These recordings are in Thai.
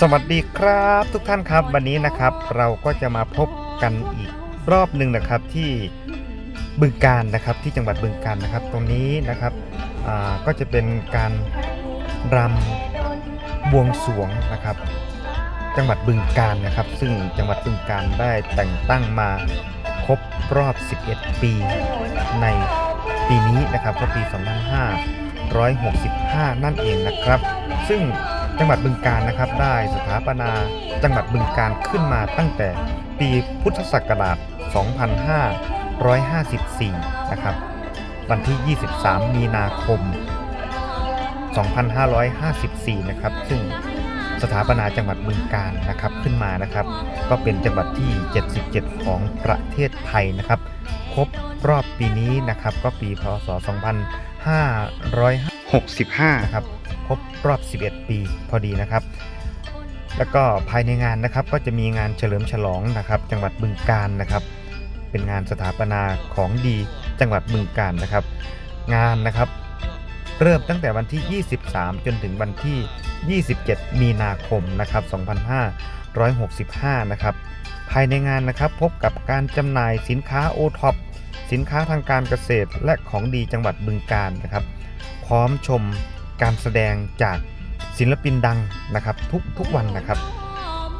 สวัสดีครับทุกท่านครับวันนี้นะครับเราก็จะมาพบกันอีกรอบหนึ่งนะครับที่บึงการนะครับที่จังหวัดบึงการนะครับ ตรงนี้นะครับก็จะเป็นการรำบวงสวงนะครับ จังหวัดบึงการนะครับ ซึ่งจังหวัดบึงการได้แต่งตั้งมาครบรอบ 11 ปีในปีนี้นะครับก็ปี 2565 นั่นเองนะครับ ซึ่ง จังหวัดบึงการนะครับ ได้สถาปนาจังหวัดบึงการขึ้นมาตั้งแต่ปีพุทธศักราช 2554 นะครับ วันที่ 23 มีนาคม 2554 นะครับ ซึ่งสถาปนาจังหวัดบึงการนะครับขึ้นมานะครับ ก็เป็นจังหวัดที่ 77 ของประเทศไทยนะครับ ครบรอบปีนี้นะครับ ก็ปีพศ 2565ครับครบ รอบ 11 ปีพอดีนะครับ แล้วก็ภายในงานนะครับก็จะมีงานเฉลิมฉลองนะครับ จังหวัดบึงการนะครับ เป็นงานสถาปนาของดีจังหวัดบึงการนะครับ งานนะครับเริ่มตั้งแต่วันที่ 23 จนถึงวันที่ 27 มีนาคมนะครับ2565 นะครับ ภายในงานนะครับพบกับการจำหน่ายสินค้าโอท็อปสินค้าทางการเกษตรและของดีจังหวัดบึงการนะครับ พร้อมชม การแสดงจากศิลปินดังนะครับทุกทุกวันนะครับ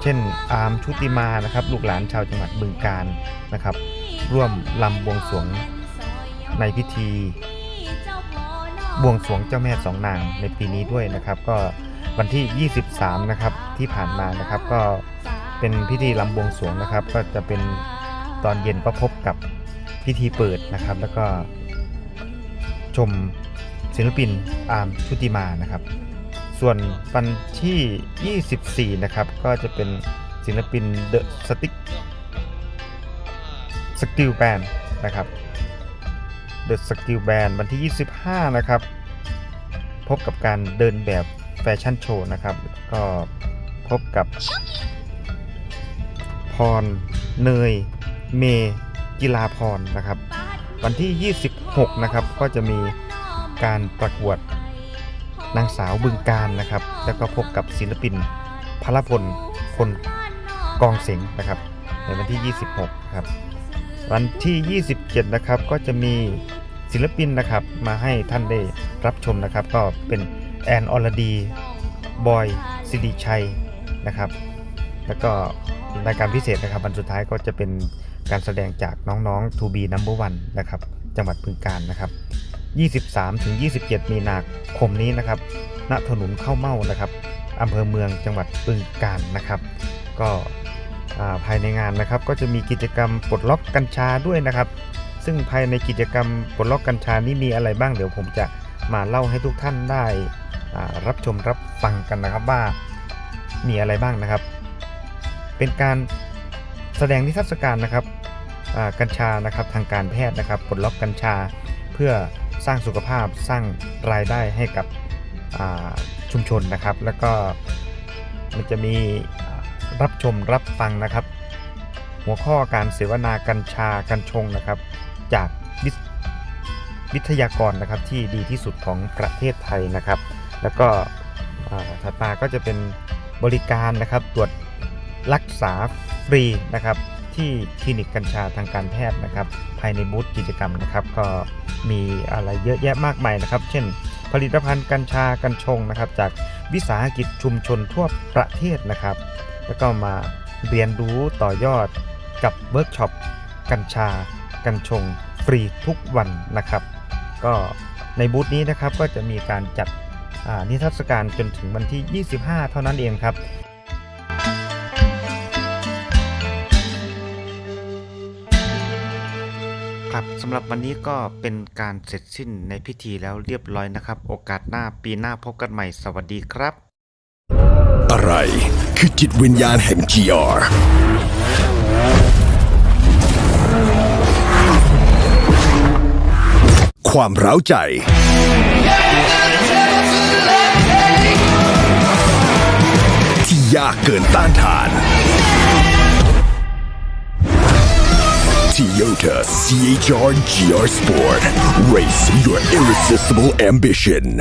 เช่นอาร์มชุติมานะครับลูกหลานชาวจังหวัดบึงการนะครับ ร่วมลำบวงสรวงในพิธี บวงสรวงเจ้าแม่สองนางในปีนี้ด้วยนะครับ ก็วันที่ 23 นะครับที่ผ่านมานะครับก็เป็นพิธีลำบวงสรวงนะครับ ก็จะเป็นตอนเย็นก็พบกับพิธีเปิดนะครับ แล้วก็ชม ศิลปินอาร์มชุติมานะครับ ส่วนวันที่ 24 นะครับ ก็จะเป็นศิลปินเดอะสติ๊กสกิลแบนนะครับ The Skill Band วันที่ 25 นะครับ พบกับการเดินแบบแฟชั่นโชว์นะครับ ก็พบกับ พร เนย เม กีฬาพรนะครับ วันที่ 26 นะครับ ก็จะมี การประกวดนางสาวบึงการนะครับ แล้วก็พบกับศิลปินพลพลพลกองเสงนะครับ ในวันที่ 26 ครับ วันที่ 27 นะครับ ก็จะมีศิลปินนะครับมาให้ท่านได้รับชมนะครับ ก็เป็นแอนออรดีบอยสิริชัยนะครับ แล้วก็รายการพิเศษนะครับวันสุดท้ายก็จะเป็นการแสดงจากน้องๆ To be number one นะครับ จังหวัดบึงการนะครับ 23ถึง27 มีนาคมนี้นะครับ ณ ถนนเข้าเม่านะครับอำเภอเมืองจังหวัดบึงการนะครับ ก็ภายในงานนะครับ ก็จะมีกิจกรรมปลดล็อกกัญชาด้วยนะครับ ซึ่งภายในกิจกรรมปลดล็อกกัญชานี้มีอะไรบ้างเดี๋ยวผมจะมาเล่าให้ทุกท่านได้รับชมรับฟังกันนะครับว่ามีอะไรบ้างนะครับ เป็นการแสดงนิทรรศการนะครับกัญชานะครับทางการแพทย์นะครับปลดล็อกกัญชาเพื่อ สร้างสุขภาพสร้างรายได้ให้กับชุมชนนะครับ แล้วก็มันจะมีรับชมรับฟังนะครับ หัวข้อการเสวนากัญชากัญชงนะครับ จากวิทวิทยากรนะครับที่ดีที่สุดของประเทศไทยนะครับ แล้วก็อ่าถัดมาก็จะเป็นบริการนะครับตรวจรักษาฟรีนะครับ ที่คลินิกกัญชาทางการแพทย์นะครับ ภายในบูธกิจกรรมนะครับ ก็มีอะไรเยอะแยะมากมายนะครับ เช่น ผลิตภัณฑ์กัญชากัญชงนะครับ จากวิสาหกิจชุมชนทั่วประเทศนะครับ แล้วก็มาเรียนรู้ต่อยอดกับเวิร์กช็อปกัญชา กัญชง ฟรีทุกวันนะครับ ก็ในบูธนี้นะครับก็จะมีการจัดนิทรรศการจนถึงวันที่ 25 เท่านั้นเองครับ ครับสำหรับวันนี้ก็เป็นการเสร็จสิ้นในพิธีแล้วเรียบร้อยนะครับ โอกาสหน้าปีหน้าพบกันใหม่สวัสดีครับ อะไรคือจิตวิญญาณแห่ง GR ความร้าวใจ ที่ยากเกินต้านทาน Toyota CHR GR Sport. Race your irresistible ambition